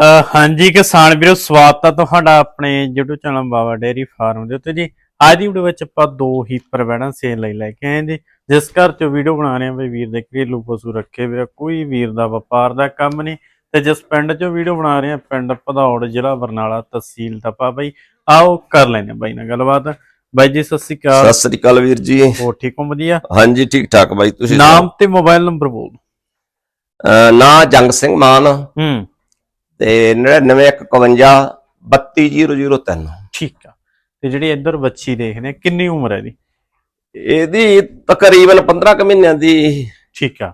ਹਾਂਜੀ ਕਿਸਾਨ ਵੀਰੋ ਸਵਾਗਤ ਹੈ ਤੁਹਾਡਾ ਆਪਣੇ YouTube channel Baba dairy farm ਦੇ ਉੱਤੇ ਜੀ। ਅੱਜ ਦੀ ਵੀਡੀਓ ਵਿੱਚ ਆਪਾਂ ਦੋ ਹੀ ਪ੍ਰਵੈਣਾ ਸੇਲ ਲਈ ਲੈ ਕੇ ਆਏ ਜੀ। ਜਿਸ ਘਰ ਚੋਂ ਵੀਡੀਓ ਬਣਾ ਰਹੇ ਹਾਂ ਵੀ ਵੀਰ ਦੇ ਘਰੇਲੂ ਪਸ਼ੂ ਰੱਖੇ ਵੀਰ ਕੋਈ ਵੀਰ ਦਾ ਵਪਾਰ ਦਾ ਕੰਮ ਨਹੀਂ। ਤੇ ਜਿਸ ਪਿੰਡ ਚੋਂ ਵੀਡੀਓ ਬਣਾ ਰਹੇ ਹਾਂ ਪਿੰਡ ਭਦੌੜ ਜ਼ਿਲ੍ਹਾ ਬਰਨਾਲਾ ਤਹਿਸੀਲ ਤਪਾ ਬਾਈ। ਆਓ ਕਰ ਹਾਂ ਬਾਈ ਨਾਲ ਗੱਲਬਾਤ। ਬਾਈ ਜੀ ਸਤਿ ਸ਼੍ਰੀ ਅਕਾਲ। ਸਤਿ ਸ੍ਰੀ ਅਕਾਲ ਵੀਰ ਜੀ। ਹੋਰ ਠੀਕ ਹੋ? ਵਧੀਆ? ਹਾਂਜੀ ਠੀਕ ਠਾਕ ਬਾਈ ਤੁਸੀਂ ਨਾਮ ਤੇ ਮੋਬਾਈਲ ਨੰਬਰ ਬੋਲ ਨਾਂ ਜੰਗ ਸਿੰਘ ਮਾਨ। ਹੂੰ। ਤੇ 9951 32003 ਠੀਕ ਆ। ਤੇ ਜਿਹੜੀ ਇੱਧਰ ਬੱਚੀ ਦੇਖਦੇ ਆ ਕਿੰਨੀ ਉਮਰ ਹੈ ਇਹਦੀ? ਇਹਦੀ ਤਕਰੀਬਨ 15 ਕੁ ਮਹੀਨਿਆਂ ਦੀ ਠੀਕ ਆ।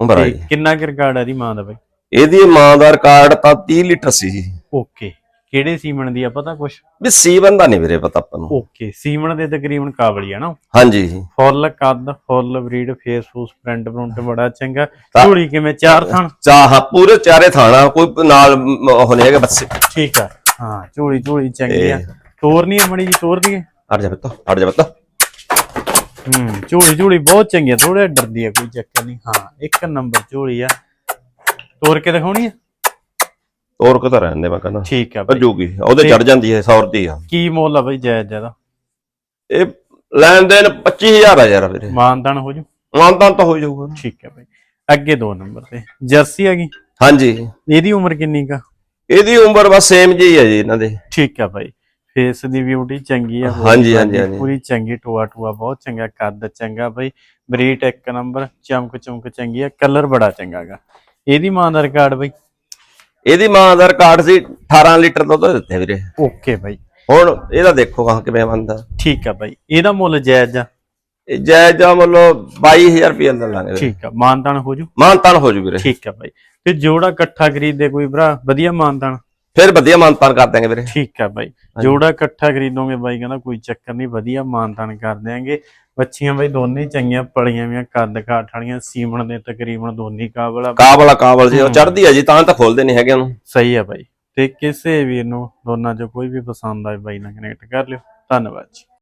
ਉਮਰ ਹੈ ਤੇ ਕਿੰਨਾ ਕੁ ਰਿਕਾਰਡ ਹੈ ਦੀ ਮਾਂ ਦਾ ਬਾਈ? ਇਹਦੀ ਮਾਂ ਦਾ ਰਿਕਾਰਡ ਤਾਂ 30 ਲੀਟਰ ਸੀ ਜੀ। ਓਕੇ। ਕਿਹੜੇ ਸੀਮਨ ਦੀ ਆ ਪਤਾ ਕੁਛ? ਵੀ ਸੀਵਨ ਦਾ ਨਹੀਂ ਵੀਰੇ ਪਤਾ ਆਪਾਂ ਨੂੰ। ਓਕੇ ਸੀਮਨ ਦੇ ਤਕਰੀਬਨ ਕਾਬਲੀ ਆ ਨਾ ਹਾਂਜੀ। ਫੁੱਲ ਕੱਦ ਫੁੱਲ ਬਰੀਡ ਫੇਸ ਫੂਸ ਪ੍ਰਿੰਟ ਪ੍ਰਿੰਟ ਬੜਾ ਚੰਗਾ। ਝੂੜੀ ਕਿਵੇਂ? ਚਾਰ ਥਣ ਚਾਹ ਪੂਰੇ ਚਾਰੇ ਥਾਣਾ ਕੋਈ ਨਾਲ ਮ, ਉਹ ਨਹੀਂ ਹੈਗਾ ਬੱਸੇ। ਠੀਕ ਆ। ਹਾਂ ਝੂੜੀ ਝੂੜੀ ਚੰਗੀ ਆ। ਇਹ- ਤੋਰਨੀ ਮੜੀ ਜੀ ਤੋਰ ਦੀਏ ਹਟ ਜਾ ਬੱਤਾ ਹਟ ਜਾ ਬੱਤਾ ਹੂੰ ਝੂੜੀ ਝੂੜੀ ਬਹੁਤ ਚੰਗੀ ਆ। ਥੋੜਾ ਡਰਦੀ ਆ ਕੋਈ ਚੱਕਰ ਨਹੀਂ। ਹਾਂ ਇੱਕ ਨੰਬਰ ਝੂੜੀ ਆ। ਤੋਰ ਕੇ ਦਿਖਾਉਣੀ ਆ? ਹੋਰ ਕਿਤਾ ਰਹਿੰਦੇ ਮੈਂ ਕਹਿੰਦਾ। ਠੀਕ ਆ ਬਾਈ। ਭੱਜੂਗੀ। ਉਹਦੇ ਚੜ ਜਾਂਦੀ ਹੈ 100 ਰੁਪਏ ਆ। ਕੀ ਮੁੱਲ ਆ ਬਾਈ ਜਾਇਜ਼ ਜ਼ਿਆਦਾ ਇਹ ਲੈਣ ਦੇਣ 25000 ਆ ਯਾਰ ਵੀਰੇ। ਮਾਨਦਾਨ ਹੋ ਜੂ? ਮਾਨਤਾਨ ਤਾਂ ਹੋ ਜਾਊਗਾ। ਠੀਕ ਹੈ ਬਾਈ। ਅੱਗੇ ਦੋ ਨੰਬਰ ਤੇ। ਜਰਸੀ ਆ ਗਈ? ਹਾਂਜੀ। ਇਹਦੀ ਉਮਰ ਕਿੰਨੀ ਕਾ? ਇਹਦੀ ਉਮਰ ਬਸ ਸੇਮ ਜੀ ਹੈ ਜੀ ਇਹਨਾਂ ਦੇ। ਠੀਕ ਆ ਬਾਈ। ਫੇਸ ਦੀ ਬਿਊਟੀ ਚੰਗੀ ਆ ਹਾਂਜੀ, ਹਾਂਜੀ, ਹਾਂਜੀ। ਪੂਰੀ ਚੰਗੀ ਟੋਆ ਟੋਆ ਬਹੁਤ ਚੰਗਾ ਕੱਦ ਚੰਗਾ ਬਾਈ। ਬਰੀਟ ਇੱਕ ਨੰਬਰ ਚਮਕ ਚਮਕ ਚੰਗੀ ਆ ਕਲਰ ਬੜਾ ਚੰਗਾਗਾ ਇਹਦੀ ਮਾਂ ਦਾ ਰਿਕਾਰਡ ਬਾਈ? ਇਹਦੀ ਮਾਂ ਦਾ ਰਿਕਾਰਡ ਸੀ 18 ਲੀਟਰ ਦੁੱਧ ਦਿੱਤੇ ਵੀਰੇ। ਓਕੇ ਬਾਈ। ਹੁਣ ਇਹਦਾ ਦੇਖੋ ਕਹਾਂ ਕਿਵੇਂ ਬੰਦਾ ਠੀਕ ਆ ਬਾਈ। ਇਹਦਾ ਮੁੱਲ ਜਾਇਜ਼ ਆ? ਇਹ ਜਾਇਜ਼ ਆ ਮਤਲਬ 22000 ਰੁਪਏ ਲੈ ਲਾਂਗੇ। ਠੀਕ ਆ ਮਾਨਦਾਨ ਹੋ ਜੂ? ਮਾਨਤਾਨ ਹੋ ਜੂ ਵੀਰੇ। ਠੀਕ ਆ ਬਾਈ। ਤੇ ਜੋੜਾ ਇਕੱਠਾ ਖਰੀਦਦੇ ਕੋਈ ਭਰਾ? ਵਧੀਆ ਮਾਨਦਾਨ ਫਿਰ ਵਧੀਆ ਮਾਨਤਾਨ ਕਰ ਦਾਂਗੇ ਵੀਰੇ। ਠੀਕ ਆ ਬਾਈ। ਜੋੜਾ ਇਕੱਠਾ ਖਰੀਦੋਗੇ ਬਾਈ ਕਹਿੰਦਾ ਕੋਈ ਚੱਕਰ ਨਹੀਂ ਵਧੀਆ ਮਾਨਤਾਨ ਕਰ ਦਿਆਂਗੇ। ਬੱਚੀਆਂ ਬਾਈ ਦੋਨੇ ਹੀ ਚੰਗੀਆਂ ਪਲੀਆਂ ਵੀਆਂ ਕੱਦ ਕਾਠ ਵਾਲੀਆਂ ਸੀਮਣ ਦੇ ਤਕਰੀਬਨ ਦੋਨੀ ਕਾਬਲ ਆ ਕਾਬਲ ਆ ਕਾਬਲ ਜੀ ਉਹ ਚੜਦੀ ਆ ਜੀ ਤਾਂ ਤਾਂ ਖੋਲਦੇ ਨਹੀਂ ਹੈਗੇ ਉਹਨੂੰ। ਸਹੀ ਆ ਬਾਈ। ਤੇ ਕਿਸੇ ਵੀਰ ਨੂੰ ਦੋਨਾਂ ਚੋਂ ਕੋਈ ਵੀ ਪਸੰਦ ਆਏ ਬਾਈ ਨਾਲ ਕਨੈਕਟ ਕਰ ਲਿਓ। ਧੰਨਵਾਦ ਜੀ।